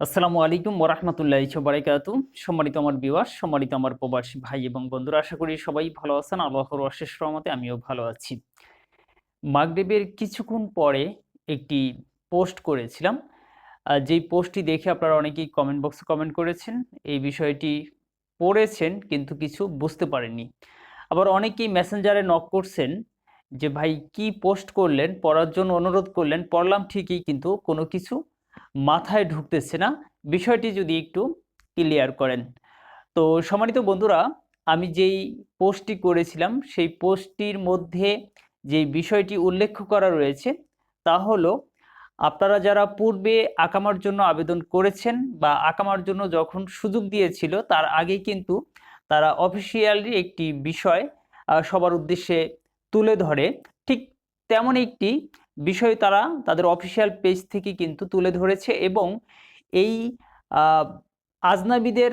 আসসালামু আলাইকুম ওরহমতুল্লাহ বারাকাতু সম্মানিত আমার বিবাস সম্মানিত আমার প্রবাসী ভাই এবং বন্ধুরা, আশা করি সবাই ভালো আছেন। আল্লাহর অশেষ রহমতে আমিও ভালো আছি। মাগরিবের কিছুক্ষণ পরে একটি পোস্ট করেছিলাম। যেই পোস্টটি দেখে আপনারা অনেকেই কমেন্ট বক্সে কমেন্ট করেছেন। এই বিষয়টি পড়েছেন, কিন্তু কিছু বুঝতে পারেননি। আবার অনেকেই মেসেঞ্জারে নক করছেন যে, ভাই, কি পোস্ট করলেন? পড়ার জন্য অনুরোধ করলেন? পড়লাম ঠিকই, কিন্তু কোনো কিছু মাথায় ঢুকতেছে না? বিষয়টি যদি একটু ক্লিয়ার করেন। তো সম্মানিত বন্ধুরা, আমি যেই পোস্টটি করেছিলাম, সেই পোস্টটির মধ্যে যে বিষয়টি উল্লেখ করা রয়েছে, তা হলো আপনারা যারা পূর্বে আকামার জন্য আবেদন করেছেন বা আকামার জন্য যখন সুযোগ দিয়েছিল, তার আগে কিন্তু তারা অফিসিয়ালি একটি বিষয় সবার উদ্দেশ্যে তুলে ধরে। ঠিক তেমন একটি বিষয় তারা তাদের অফিসিয়াল পেজ থেকে কিন্তু তুলে ধরেছে এবং এই আজনাবিদের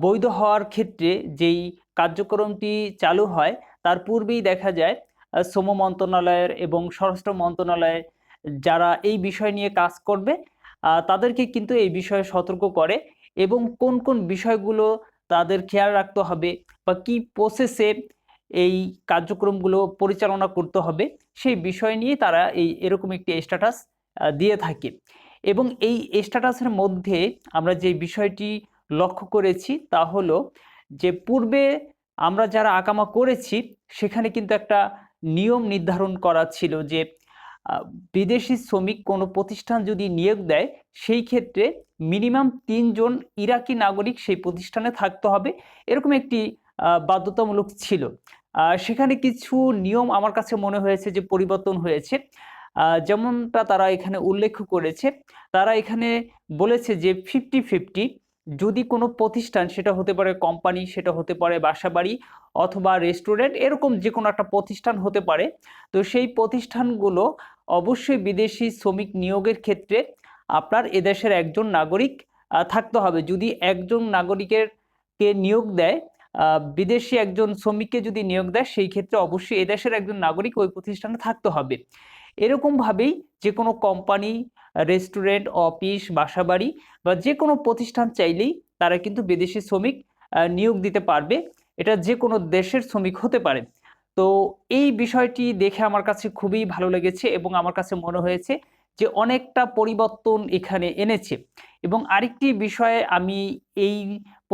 বৈধ হওয়ার ক্ষেত্রে যেই কার্যক্রমটি চালু হয়, তার পূর্বেই দেখা যায় শ্রম মন্ত্রণালয়ের এবং স্বরাষ্ট্র মন্ত্রণালয়ের যারা এই বিষয় নিয়ে কাজ করবে তাদেরকে কিন্তু এই বিষয়ে সতর্ক করে এবং কোন কোন বিষয়গুলো তাদের খেয়াল রাখতে হবে বা কি প্রসেসে এই কার্যক্রমগুলো পরিচালনা করতে হবে, সেই বিষয় নিয়ে তারা এই এরকম একটি স্ট্যাটাস দিয়ে থাকে। এবং এই স্ট্যাটাসের মধ্যে আমরা যে বিষয়টি লক্ষ্য করেছি তা হলো যে পূর্বে আমরা যারা আকামা করেছি, সেখানে কিন্তু একটা নিয়ম নির্ধারণ করা ছিল যে বিদেশি শ্রমিক কোনো প্রতিষ্ঠান যদি নিয়োগ দেয়, সেই ক্ষেত্রে মিনিমাম তিনজন ইরাকি নাগরিক সেই প্রতিষ্ঠানে থাকতে হবে। এরকম একটি বাধ্যতামূলক ছিল। সেখানে কিছু নিয়ম আমার কাছে মনে হয়েছে যে পরিবর্তন হয়েছে। যেমনটা তারা এখানে উল্লেখ করেছে, তারা এখানে বলেছে যে ফিফটি ফিফটি যদি কোনো প্রতিষ্ঠান, সেটা হতে পারে কোম্পানি, সেটা হতে পারে বাসাবাড়ি অথবা রেস্টুরেন্ট, এরকম যে কোনো একটা প্রতিষ্ঠান হতে পারে, তো সেই প্রতিষ্ঠানগুলো অবশ্যই বিদেশি শ্রমিক নিয়োগের ক্ষেত্রে আপনার এদেশের একজন নাগরিক থাকতে হবে। যদি একজন নাগরিকের কে নিয়োগ দেয় বিদেশি একজন শ্রমিককে যদি নিয়োগ দেয়, সেই ক্ষেত্রে অবশ্যই এদেশের একজন নাগরিক ওই প্রতিষ্ঠানে থাকতে হবে। এরকমভাবেই যে কোনো কোম্পানি, রেস্টুরেন্ট, অফিস, বাসাবাড়ি বা যে কোনো প্রতিষ্ঠান চাইলেই তারা কিন্তু বিদেশি শ্রমিক নিয়োগ দিতে পারবে। এটা যে কোনো দেশের শ্রমিক হতে পারে। তো এই বিষয়টি দেখে আমার কাছে খুবই ভালো লেগেছে এবং আমার কাছে মনে হয়েছে যে অনেকটা পরিবর্তন এখানে এনেছে। এবং আরেকটি বিষয়ে আমি এই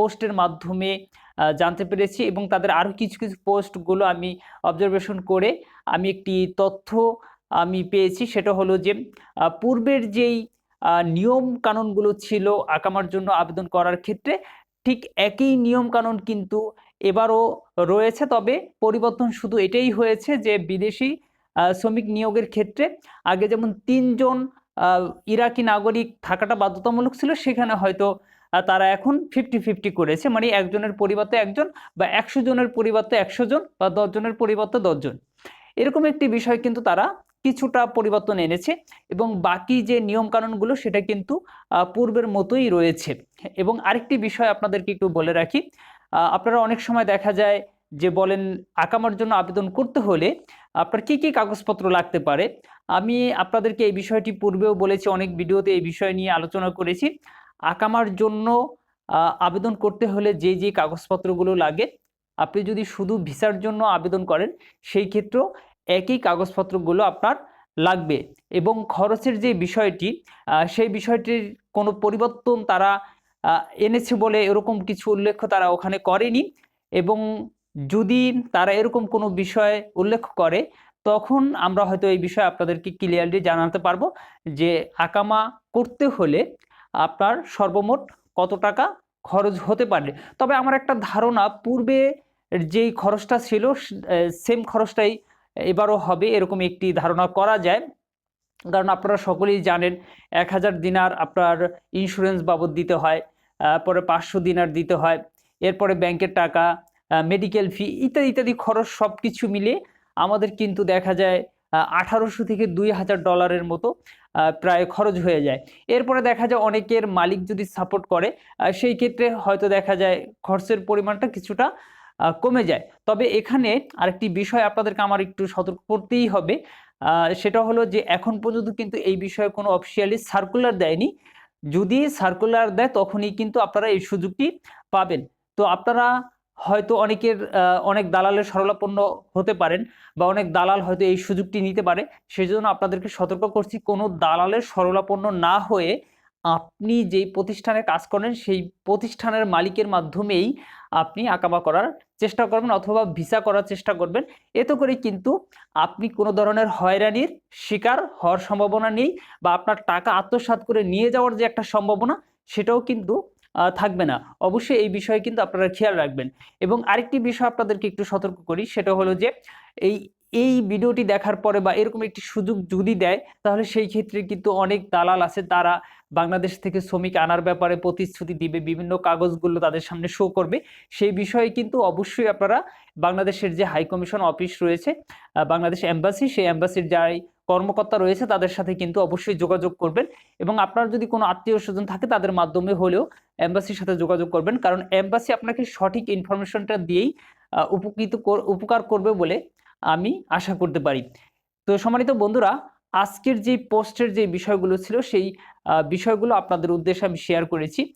পোস্টের মাধ্যমে জানতে পেরেছি এবং তাদের আরও কিছু কিছু পোস্টগুলো আমি অবজারভেশন করে আমি একটি তথ্য আমি পেয়েছি। সেটা হলো যে পূর্বের যেই নিয়ম কানুনগুলো ছিল আকামার জন্য আবেদন করার ক্ষেত্রে ঠিক একই নিয়ম কানুন কিন্তু এবারও রয়েছে। তবে পরিবর্তন শুধু এটাই হয়েছে যে, বিদেশি শ্রমিক নিয়োগের ক্ষেত্রে আগে যেমন তিনজন ইরাকি নাগরিক থাকাটা বাধ্যতামূলক ছিল, সেখানে হয়তো তারা এখন ফিফটি ফিফটি করেছে। মানে একজনের পরিবর্তে একজন বা একশো জনের পরিবর্তে একশো জন বা দশ জনের পরিবর্তে দশজন এরকম একটি বিষয় কিন্তু তারা কিছুটা পরিবর্তন এনেছে এবং বাকি যে নিয়ম কানুনগুলো সেটা কিন্তু পূর্বের মতোই রয়েছে। এবং আরেকটি বিষয় আপনাদেরকে একটু বলে রাখি আপনারা অনেক সময় দেখা যায় যে বলেন, আকামার জন্য আবেদন করতে হলে আপনার কি কি কাগজপত্র লাগতে পারে? আমি আপনাদেরকে এই বিষয়টি পূর্বেও বলেছি, অনেক ভিডিওতে এই বিষয় নিয়ে আলোচনা করেছি। আকামার জন্য আবেদন করতে হলে যে যে কাগজপত্রগুলো লাগে, আপনি যদি শুধু ভিসার জন্য আবেদন করেন, সেই ক্ষেত্রেও একই কাগজপত্রগুলো আপনার লাগবে এবং খরচের যে বিষয়টি সেই বিষয়টির কোনো পরিবর্তন তারা এনেছে বলে এরকম কিছু উল্লেখ তারা ওখানে করেনি এবং যদি তারা এরকম কোনো বিষয় উল্লেখ করে, তখন আমরা হয়তো এই বিষয়ে আপনাদেরকে ক্লিয়ারলি জানাতে পারব যে আকামা করতে হলে আপনার সর্বমোট কত টাকা খরচ হতে পারে? তবে আমার একটা ধারণা, পূর্বে যেই খরচটা ছিল সেম খরচটাই এবারও হবে, এরকম একটি ধারণা করা যায়। কারণ আপনারা সকলেই জানেন, এক হাজার দিনার আপনার ইন্স্যুরেন্স বাবদ দিতে হয় পরে পাঁচশো দিনার দিতে হয়, এরপরে ব্যাংকের টাকা মেডিকেল ফি ইত্যাদি ইত্যাদি খরচ সব কিছু মিলে আমাদের কিন্তু দেখা যায় আঠারোশো থেকে দুই হাজার ডলারের মতো প্রায় খরচ হয়ে যায়। এরপরে দেখা যায় অনেকের মালিক যদি সাপোর্ট করে সেই ক্ষেত্রে হয়তো দেখা যায় খরচের পরিমাণটা কিছুটা কমে যায়। তবে এখানে আরেকটি বিষয় আপনাদেরকে আমার একটু সতর্ক করতেই হবে সেটা হলো যে এখন পর্যন্ত কিন্তু এই বিষয়ে কোনো অফিসিয়ালি সার্কুলার দেয়নি। যদি সার্কুলার দেয়, তখনই কিন্তু আপনারা এই সুযোগটি পাবেন। তো আপনারা হয়তো অনেকের অনেক দালালের সরলাপন্ন হতে পারেন বা অনেক দালাল হয়তো এই সুযোগটি নিতে পারে। সেই জন্য আপনাদেরকে সতর্ক করছি, কোনো দালালের সরলাপন্ন না হয়ে আপনি যেই প্রতিষ্ঠানে কাজ করেন, সেই প্রতিষ্ঠানের মালিকের মাধ্যমেই আপনি আকামা করার চেষ্টা করবেন অথবা ভিসা করার চেষ্টা করবেন। এতে করে কিন্তু আপনি কোনো ধরনের হয়রানির শিকার হওয়ার সম্ভাবনা নেই বা আপনার টাকা আত্মসাৎ করে নিয়ে যাওয়ার যে একটা সম্ভাবনা, সেটাও কিন্তু থাকবে না। অবশ্যই এই বিষয়ে কিন্তু আপনারা খেয়াল রাখবেন। এবং আরেকটি বিষয় আপনাদেরকে একটু সতর্ক করি, সেটা হলো যে এই এই ভিডিওটি দেখার পরে বা এরকম একটি সুযোগ যদি দেয়, তাহলে সেই ক্ষেত্রে কিন্তু অনেক দালাল আছে, তারা বাংলাদেশ থেকে শ্রমিক আনার ব্যাপারে প্রতিশ্রুতি দিবে, বিভিন্ন কাগজগুলো তাদের সামনে শো করবে। সেই বিষয়ে কিন্তু অবশ্যই আপনারা বাংলাদেশের যে হাই কমিশন অফিস রয়েছে বাংলাদেশ এম্বাসি সেই এম্বাসির যাই কর্মকর্তা রয়েছে, তাদের সাথে কিন্তু অবশ্যই যোগাযোগ করবেন। এবং আপনার যদি কোনো আত্মীয় স্বজন থাকে, তাদের মাধ্যমে হলেও এম্বাসির সাথে যোগাযোগ করবেন। কারণ এম্বাসি আপনাকে সঠিক ইনফরমেশনটা দিয়েই উপকৃত কর- উপকার করবে বলে আমি আশা করতে পারি। তো সম্মানিত বন্ধুরা, আজকের যে পোস্টের যে বিষয়গুলো ছিল, সেই বিষয়গুলো আপনাদের উদ্দেশ্যে আমি শেয়ার করেছি।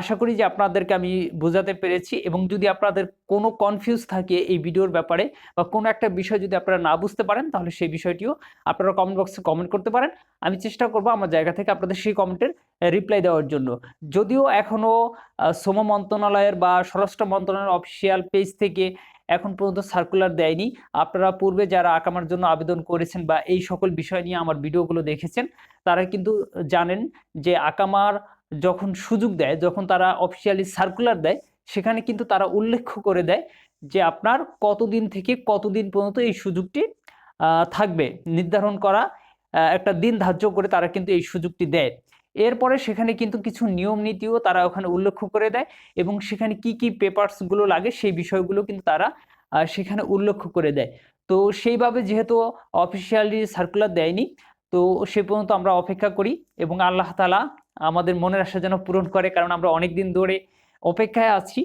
আশা করি যে আপনাদেরকে আমি বোঝাতে পেরেছি এবং যদি আপনাদের কোনো কনফিউজ থাকে এই ভিডিওর ব্যাপারে বা কোনো একটা বিষয় যদি আপনারা না বুঝতে পারেন, তাহলে সেই বিষয়টিও আপনারা কমেন্ট বক্সে কমেন্ট করতে পারেন। আমি চেষ্টা করব আমার জায়গা থেকে আপনাদের সেই কমেন্টের রিপ্লাই দেওয়ার জন্য। যদিও এখনও শ্রম মন্ত্রণালয়ের বা স্বরাষ্ট্র মন্ত্রণালয়ের অফিসিয়াল পেজ থেকে এখন পর্যন্ত সার্কুলার দেয়নি। আপনারা পূর্বে যারা আকামার জন্য আবেদন করেছেন বা এই সকল বিষয় নিয়ে আমার ভিডিওগুলো দেখেছেন, তারা কিন্তু জানেন যে আকামার যখন সুযোগ দেয়, যখন তারা অফিসিয়ালি সার্কুলার দেয়, সেখানে কিন্তু তারা উল্লেখ করে দেয় যে আপনার কতদিন থেকে কতদিন পর্যন্ত এই সুযোগটি থাকবে। নির্ধারণ করা একটা দিন ধার্য করে তারা কিন্তু এই সুযোগটি দেয়। এরপরে সেখানে কিন্তু কিছু নিয়ম নীতিও তারা ওখানে উল্লেখ করে দেয় এবং সেখানে কি কি পেপারসগুলো লাগে সেই বিষয়গুলো কিন্তু তারা সেখানে উল্লেখ করে দেয়। তো সেইভাবে যেহেতু অফিসিয়ালি সার্কুলার দেয়নি, তো সে পর্যন্ত আমরা অপেক্ষা করি এবং আল্লাহ তালা আমাদের মনের আশা যেন পূরণ করে, কারণ আমরা অনেক দিন ধরে অপেক্ষায় আছি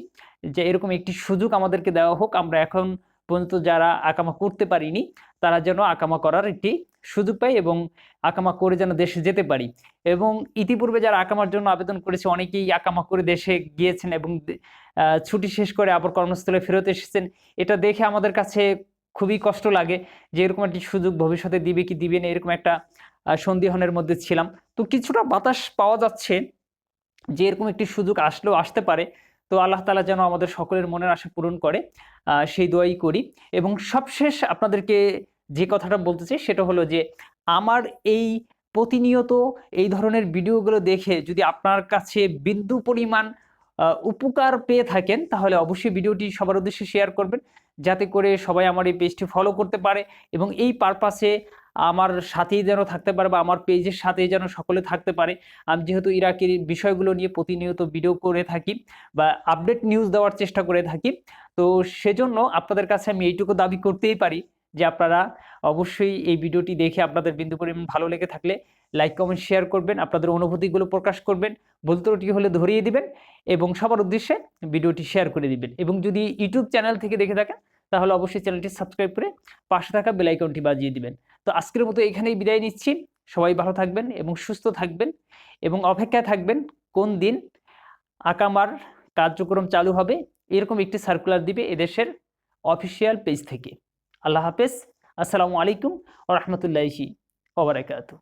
যে এরকম একটি সুযোগ আমাদেরকে দেওয়া হোক। আমরা এখন পর্যন্ত যারা আকামা করতে পারিনি, তারা যেন আকামা করার একটি সুযোগ পাই এবং আকামা করে যেন দেশে যেতে পারি। এবং ইতিপূর্বে যারা আকামার জন্য আবেদন করেছে, অনেকেই আকামা করে দেশে গিয়েছেন এবং ছুটি শেষ করে আবার কর্মস্থলে ফেরত এসেছেন। এটা দেখে আমাদের কাছে খুবই কষ্ট লাগে যে এরকম একটি সুযোগ ভবিষ্যতে দিবে কি দিবে না, এরকম একটা সন্দিহানের মধ্যে ছিলাম। তো কিছুটা বাতাস পাওয়া যাচ্ছে যে এরকম একটি সুযোগ আসলেও আসতে পারে। তো আল্লাহ তালা যেন আমাদের সকলের মনের আশা পূরণ করে সেই দোয়াই করি। এবং সবশেষ আপনাদেরকে যে কথাটা বলতে চাই সেটা হলো যে, আমার এই প্রতিনিয়ত এই ধরনের ভিডিওগুলো দেখে যদি আপনার কাছে বিন্দু পরিমাণ উপকার পেয়ে থাকেন, তাহলে অবশ্যই ভিডিওটি সবার উদ্দেশ্যে শেয়ার করবেন। যাতে করে সবাই আমার এই পেজটি ফলো করতে পারে এবং এই পারপাসে আমার সাথেই যেন থাকতে পারে বা আমার পেজের সাথেই যেন সকলে থাকতে পারে। আমি যেহেতু ইরাকের বিষয়গুলো নিয়ে প্রতিনিয়ত ভিডিও করে থাকি বা আপডেট নিউজ দেওয়ার চেষ্টা করে থাকি, তো সেজন্য আপনাদের কাছে আমি এইটুকু দাবি করতেই পারি যে আপনারা অবশ্যই এই ভিডিওটি দেখে আপনাদের বিন্দু পরিমাণ ভালো লেগে থাকলে লাইক কমেন্ট শেয়ার করবেন, আপনাদের অনুভূতিগুলো প্রকাশ করবেন ভুল হলে ধরিয়ে দিবেন এবং সবার উদ্দেশ্যে ভিডিওটি শেয়ার করে দিবেন। এবং যদি ইউটিউব চ্যানেল থেকে দেখে থাকেন, তাহলে অবশ্যই চ্যানেলটি সাবস্ক্রাইব করে পাশে থাকা বেল আইকনটি বাজিয়ে দিবেন। তো আজকের মতো এখানেই বিদায় নিচ্ছি। সবাই ভালো থাকবেন এবং সুস্থ থাকবেন এবং অপেক্ষায় থাকবেন কোন দিন আকামার কার্যক্রম চালু হবে এরকম একটি সার্কুলার দিবে এদেশের অফিসিয়াল পেজ থেকে। আল্লাহ হাফেজ। আসসালামু আলাইকুম ও রহমতুল্লাহি ওবরাকাতু